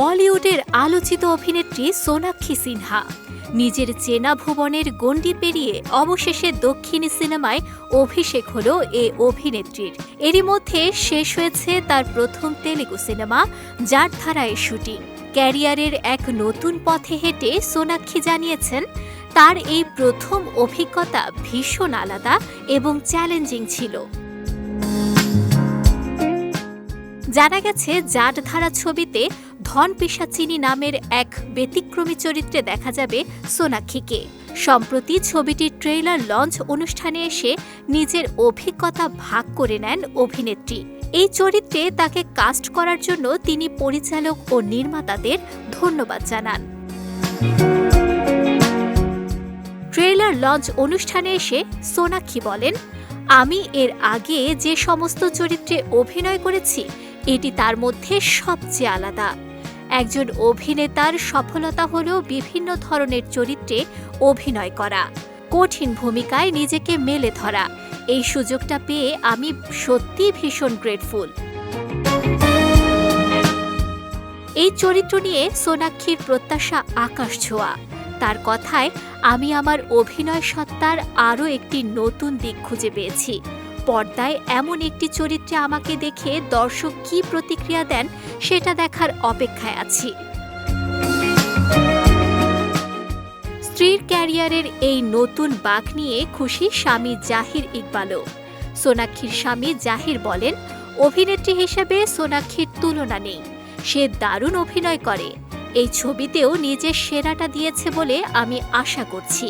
বলিউডের আলোচিত অভিনেত্রী সোনাক্ষী সিনহা। নিজের চেনা ভুবনের গণ্ডি পেরিয়ে অবশেষে দক্ষিণী সিনেমায় অভিষেক হল এ অভিনেত্রীর। এরই মধ্যে শেষ হয়েছে তার প্রথম তেলেগু সিনেমা, যার ধারায় শুটিং। ক্যারিয়ারের এক নতুন পথে হেঁটে সোনাক্ষী জানিয়েছেন, তার এই প্রথম অভিজ্ঞতা ভীষণ আলাদা এবং চ্যালেঞ্জিং ছিল। জানা গেছে, জাট ধারা ছবিতে ধন পিসাচিনি নামের এক ব্যতিক্রমী চরিত্রে দেখা যাবে সোনাক্ষীকে। সম্প্রতি ছবিটির ট্রেইলার লঞ্চ অনুষ্ঠানে এসে নিজের অভিজ্ঞতা ভাগ করে নেন অভিনেত্রী। এই চরিত্রে তাকে কাস্ট করার জন্য তিনি পরিচালক ও নির্মাতাদের ধন্যবাদ জানান। ট্রেলার লঞ্চ অনুষ্ঠানে এসে সোনাক্ষী বলেন, আমি এর আগে যে সমস্ত চরিত্রে অভিনয় করেছি, এটি তার মধ্যে সবচেয়ে আলাদা। একজন অভিনেতার সফলতা হল বিভিন্ন ধরনের চরিত্রে অভিনয় করা। কঠিন ভূমিকায় নিজেকে মেলে ধরা। এই সুযোগটা পেয়ে আমি সত্যি ভীষণ গ্রেটফুল এই চরিত্র নিয়ে সোনাক্ষীর প্রত্যাশা আকাশ ছোঁয়া। তার কথায়, আমি আমার অভিনয় সত্তার আরও একটি নতুন দিক খুঁজে পেয়েছি। পর্দায় এমন একটি চরিত্রে আমাকে দেখে দর্শক কী প্রতিক্রিয়া দেন, সেটা দেখার অপেক্ষায় আছি। স্ত্রীর ক্যারিয়ারের এই নতুন বাঁক নিয়ে খুশি স্বামী জাহির ইকবালও। সোনাক্ষীর স্বামী জাহির বলেন, অভিনেত্রী হিসেবে সোনাক্ষীর তুলনা নেই। সে দারুণ অভিনয় করে। এই ছবিতেও নিজের সেরাটা দিয়েছে বলে আমি আশা করছি।